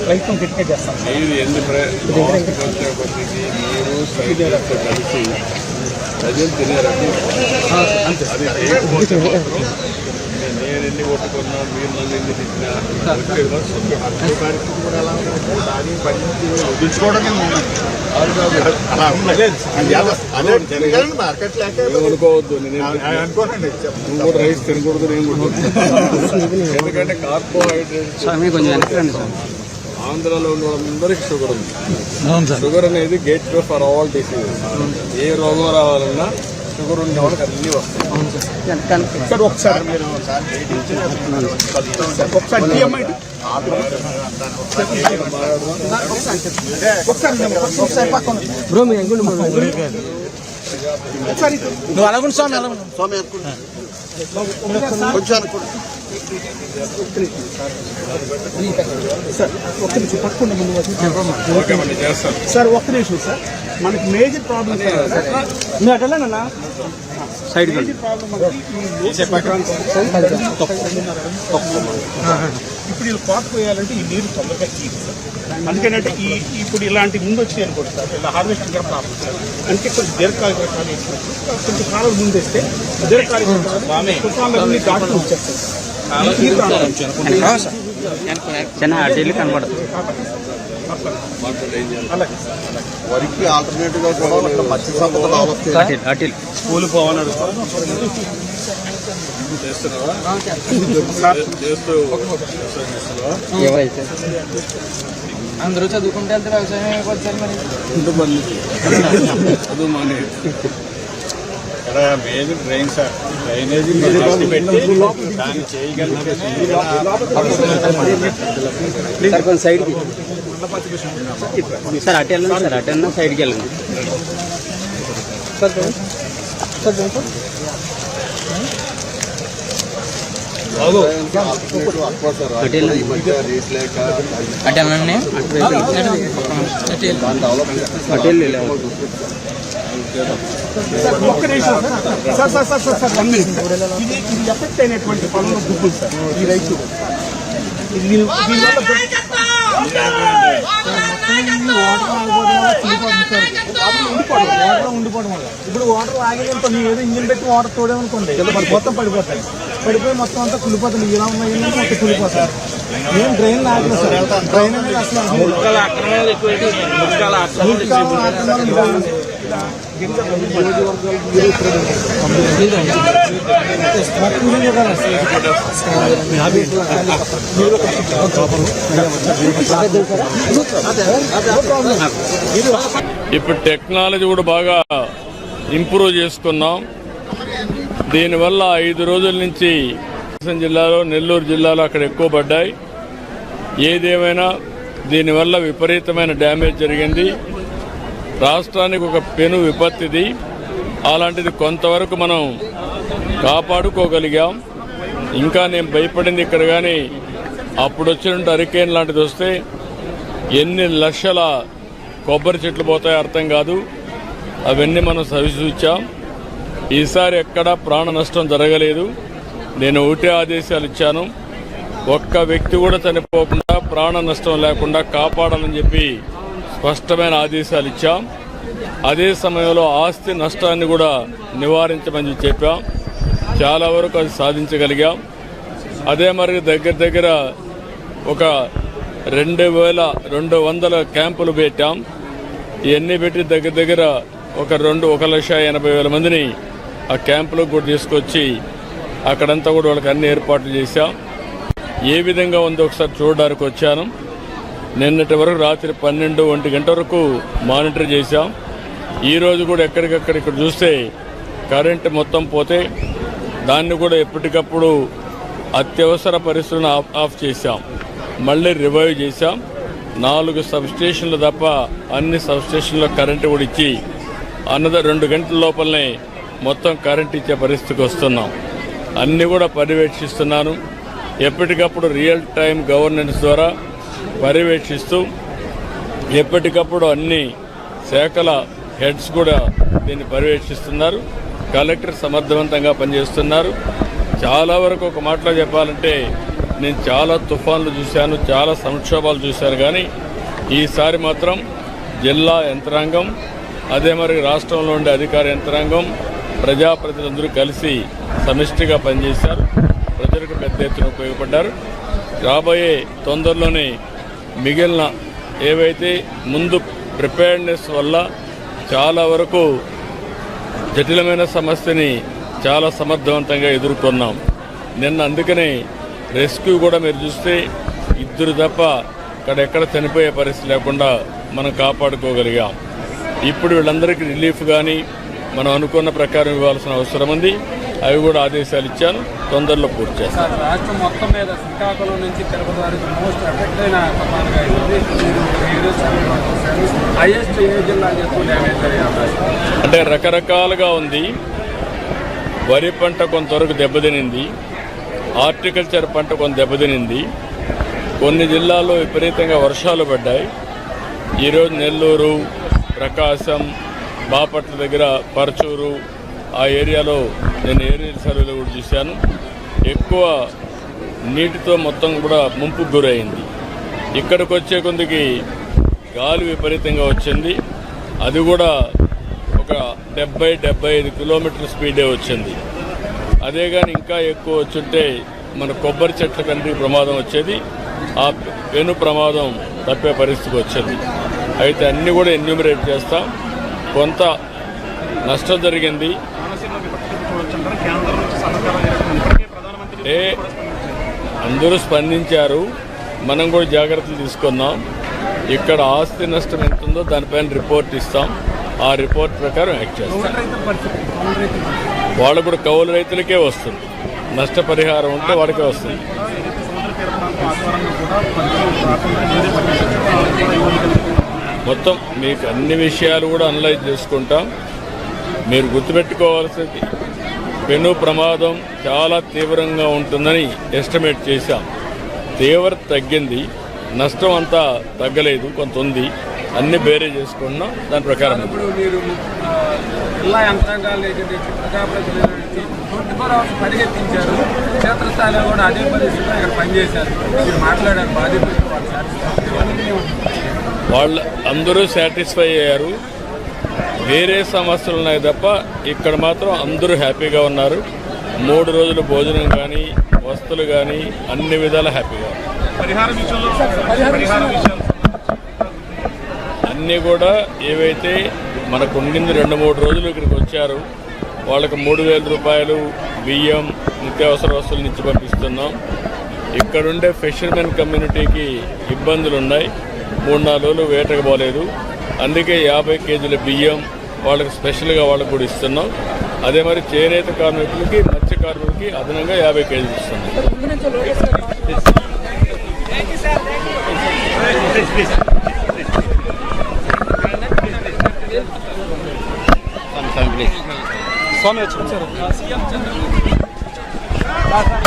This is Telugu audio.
ప్రయత్నం గట్టిగా చేస్తాం. సార్. మీరు ఎన్ని కలిసి ప్రజలు తినేరండి అది నేను ఎన్ని కొట్టుకున్నా మీరు నన్ను ఎన్ని తిట్టినా. పరిస్థితి కూడా ఎలా దాని పరిస్థితి వదిలించుకోవడమే అనుకోనండి. నువ్వు రైస్ తినకూడదు నేను కూడా తినకూడదు. ఎందుకంటే కార్బోహైడ్రేట్స్ కొంచెం ఆంధ్రాలో ఉన్న వాళ్ళందరికీ షుగర్ ఉంది. అవును సార్. షుగర్ అనేది gateway for all diseases. ఏ రోగం రావాలన్నా షుగర్ ఉన్న వాళ్ళకి అన్ని వస్తాయి. సార్. ఒకసారి మీరు సార్, ఒకసారి. ఒకసారి. ఒకసారి పక్కన ఉండు. ఒకసారి స్వామి ఉండు. స్వామి అనుకుంటా కొంచెం సార్ ఒక్క నిమిషం ముందు సార్ ఒక్క నిమిషం సార్ మనకి మేజర్ ప్రాబ్లం సార్ నువ్వు అటలేనా సైడ్ ఇప్పుడు వీళ్ళు కోత పోయాలంటే ఈ నీరు తొందరగా అందుకేనంటే ఈ ఇప్పుడు ఇలాంటి ముందు వచ్చి అనుకోండి సార్ ఇలా హార్వెస్టింగ్ కూడా ప్రాబ్లం సార్ అంటే కొంచెం దీర్ఘకాలిక రకాలు వేసినప్పుడు కొంచెం కాలం ముందు వేస్తే దీర్ఘకాలిక తుఫాన్లన్నీ దాటుతూ వచ్చేస్తాయి సార్ సార్. వరికి ఆల్టర్నేటివ్గా కూడా ఇక్కడ మత్స్య సంపద డెవలప్ చేయాలి. చేస్తున్నావా? ఎవరైతే అందరూ చదువుకుంటే వెళ్తే వ్యవసాయం అయిపోతుంది సార్ మరి. చదువు మానే ఇక్కడ మెయిన్ డ్రైన్ సార్? డ్రైనేజీ దాన్ని చేయగలిగితే సార్ సైడ్కి సార్ అటు వెళ్ళండి సార్ అటు వెళ్ళినా సైడ్కి వెళ్ళండి. రేట్ లేక అంటే వెళ్ళండి. అటు వెళ్ళి. సార్ ఒక్క నిమిషం sir. Sir sir sir sir one minute ఇది ఇది ఎఫెక్ట్ అయినటువంటి పనులు గుర్తుంది సార్ ఈ రైతు. ఇది దీని దీనివల్ల వాటర్ ఉండిపోవడం వల్ల ఇప్పుడు వాటర్ ఆగేదంతా నువ్వు ఏదో ఇంజిన్ పెట్టి వాటర్ తోడేమనుకోండి మొత్తం పడిపోతాయి. పడిపోయి మొత్తం అంతా కులిపోతుంది ఇలా ఉన్నాయి మొత్తం కులిపోతాయి ఏం డ్రైన్ ఆగలేదు సార్. డ్రైన్ అనేది అసలు. ఇప్పుడు టెక్నాలజీ కూడా బాగా ఇంప్రూవ్ చేసుకున్నాం దీనివల్ల ఐదు రోజుల నుంచి కృష్ణ జిల్లాలో నెల్లూరు జిల్లాలో అక్కడ ఎక్కువ పడ్డాయి. ఏదేమైనా దీనివల్ల విపరీతమైన డ్యామేజ్ జరిగింది. రాష్ట్రానికి ఒక పెను విపత్తిది. అలాంటిది కొంతవరకు మనం కాపాడుకోగలిగాం. ఇంకా నేను భయపడింది ఇక్కడ కానీ అప్పుడు వచ్చినట్టు హరికేన్ లాంటిది వస్తే ఎన్ని లక్షల కొబ్బరి చెట్లు పోతాయో అర్థం కాదు. అవన్నీ మనం సవిచూచాం ఈసారి ఎక్కడా ప్రాణ నష్టం జరగలేదు. నేను ఒకటే ఆదేశాలు ఇచ్చాను. ఒక్క వ్యక్తి కూడా చనిపోకుండా ప్రాణ నష్టం లేకుండా కాపాడాలని చెప్పి స్పష్టమైన ఆదేశాలు ఇచ్చాం. అదే సమయంలో ఆస్తి నష్టాన్ని కూడా నివారించమని చెప్పాం. చాలా వరకు అది సాధించగలిగాం. అదే మరి దగ్గర దగ్గర ఒక రెండు వేల రెండు వందల క్యాంపులు పెట్టాం. ఇవన్నీ పెట్టి దగ్గర దగ్గర ఒక రెండు ఒక లక్ష ఎనభై వేల మందిని ఆ క్యాంపులకు కూడా తీసుకొచ్చి అక్కడంతా కూడా వాళ్ళకి అన్ని ఏర్పాట్లు చేశాం. ఏ విధంగా ఉందో ఒకసారి చూడడానికి వచ్చాను. నిన్నటి వరకు రాత్రి పన్నెండు ఒంటి గంట వరకు మానిటర్ చేశాం. ఈరోజు కూడా ఎక్కడికక్కడ ఇక్కడ చూస్తే కరెంట్ మొత్తం పోతే దాన్ని కూడా ఎప్పటికప్పుడు అత్యవసర పరిస్థితులను ఆఫ్ ఆఫ్ చేశాం. మళ్ళీ రివైవ్ చేశాం. నాలుగు సబ్స్టేషన్లు తప్ప అన్ని సబ్స్టేషన్లో కరెంటు కూడా ఇచ్చి అన్నద రెండు గంటల లోపలనే మొత్తం కరెంట్ ఇచ్చే పరిస్థితికి వస్తున్నాం. అన్నీ కూడా పర్యవేక్షిస్తున్నాను. ఎప్పటికప్పుడు రియల్ టైం గవర్నెన్స్ ద్వారా పర్యవేక్షిస్తూ ఎప్పటికప్పుడు అన్ని శాఖల హెడ్స్ కూడా దీన్ని పర్యవేక్షిస్తున్నారు. కలెక్టర్ సమర్థవంతంగా పనిచేస్తున్నారు. చాలా వరకు ఒక మాటలో చెప్పాలంటే నేను చాలా తుఫాన్లు చూశాను చాలా సంక్షోభాలు చూశాను కానీ ఈసారి మాత్రం జిల్లా యంత్రాంగం అదే మరి రాష్ట్రంలో ఉండే అధికార యంత్రాంగం ప్రజాప్రతినిధులందరూ కలిసి సమిష్టిగా పనిచేశారు. ప్రజలకు పెద్ద ఎత్తున ఉపయోగపడ్డారు. రాబోయే తొందరలోనే మిగిలిన ఏవైతే ముందు ప్రిపేర్నెస్ వల్ల చాలా వరకు జటిలమైన సమస్యని చాలా సమర్థవంతంగా ఎదుర్కొన్నాం. నిన్న అందుకనే రెస్క్యూ కూడా మీరు చూస్తే ఇద్దరు తప్ప అక్కడెక్కడ చనిపోయే పరిస్థితి లేకుండా మనం కాపాడుకోగలిగాం. ఇప్పుడు వీళ్ళందరికీ రిలీఫ్ కానీ మనం అనుకున్న ప్రకారం ఇవ్వాల్సిన అవసరం ఉంది. అవి కూడా ఆదేశాలు ఇచ్చాను. తొందరలో పూర్తి చేస్తాను. రాష్ట్రం మొత్తం మీద శ్రీకాకుళం నుంచి తిరుపతి వరకు మోస్ట్ ఎఫెక్ట్ అయిన తుఫానుగా ఇది హైయెస్ట్ ఏ జిల్లాకి ఎక్కువ డ్యామేజ్ జరిగే అవకాశం ఉంది? అంటే రకరకాలుగా ఉంది. వరి పంట కొంతవరకు దెబ్బతినింది. హార్టికల్చర్ పంట కొంత దెబ్బతినింది. కొన్ని జిల్లాల్లో విపరీతంగా వర్షాలు పడ్డాయి. ఈరోజు నెల్లూరు ప్రకాశం బాపట్ల దగ్గర పరచూరు ఆ ఏరియాలో నేను ఏరియల్ సర్వేలో కూడా చూశాను. ఎక్కువ నీటితో మొత్తం కూడా ముంపుకు గురైంది. ఇక్కడికి వచ్చే కొందికి గాలి విపరీతంగా వచ్చింది. అది కూడా ఒక డెబ్బై డెబ్బై ఐదు కిలోమీటర్ స్పీడే వచ్చింది. అదే కానీ ఇంకా ఎక్కువ వచ్చుంటే మన కొబ్బరి చెట్ల కంటే ప్రమాదం వచ్చేది. ఆ పెను ప్రమాదం తప్పే పరిస్థితికి వచ్చింది. అయితే అన్నీ కూడా ఎన్యూమరేట్ చేస్తాం. కొంత నష్టం జరిగింది. అంటే ఏ అందరూ స్పందించారు. మనం కూడా జాగ్రత్తలు తీసుకుందాం. ఇక్కడ ఆస్తి నష్టం ఎంత ఉందో దానిపైన రిపోర్ట్ ఇస్తాం. ఆ రిపోర్ట్ ప్రకారం యాక్ట్ చేస్తాం. వాళ్ళు కూడా కౌలు రైతులకే వస్తుంది. నష్టపరిహారం ఉంటే వాడికే వస్తుంది. మొత్తం మీకు అన్ని విషయాలు కూడా అనలైజ్ చేసుకుంటాం. మీరు గుర్తుపెట్టుకోవాల్సింది పెను ప్రమాదం చాలా తీవ్రంగా ఉంటుందని ఎస్టిమేట్ చేశాం తీవ్రత తగ్గింది నష్టం అంతా తగ్గలేదు కొంత ఉంది అన్ని బేరే చేసుకున్నాం దాని ప్రకారం ఉంది. ఇప్పుడు మీరు ఆ, జిల్లా యంత్రాంగాలు ఏదైతే ప్రజాప్రతినిధులు ట్వంటీ ఫోర్ అవర్స్ పరిగెత్తించారు క్షేత్రస్థాయిలో కూడా అదే పరిస్థితిలో ఇక్కడ పనిచేశారు మీరు మాట్లాడారు బాధితులు వాళ్ళు satisfaction. ఇవన్నీ ఏమంటారు? వాళ్ళు అందరూ సాటిస్ఫై అయ్యారు వేరే సమస్యలు ఉన్నాయి తప్ప ఇక్కడ మాత్రం అందరూ హ్యాపీగా ఉన్నారు. మూడు రోజులు భోజనం కానీ వస్తువులు కానీ అన్ని విధాల హ్యాపీగా అన్నీ కూడా ఏవైతే మనకు ఉండింది రెండు మూడు రోజులు ఇక్కడికి వచ్చారు వాళ్ళకి మూడు వేల రూపాయలు బియ్యం నిత్యావసర వస్తువులు ఇచ్చి పంపిస్తున్నాం. ఇక్కడుండే ఫిషర్మెన్ కమ్యూనిటీకి ఇబ్బందులు ఉన్నాయి మూడు నాలుగు రోజులు వేటకు పోలేదు. అందుకే యాభై కేజీల బియ్యం వాళ్ళకి స్పెషల్గా వాళ్ళకి కూడా ఇస్తున్నాం. అదే మరి చేనేత కార్మికులకి మత్స్య కార్మికులకి అదనంగా యాభై కేజీలు ఇస్తున్నాం. స్వామి వచ్చారు ఏదైతే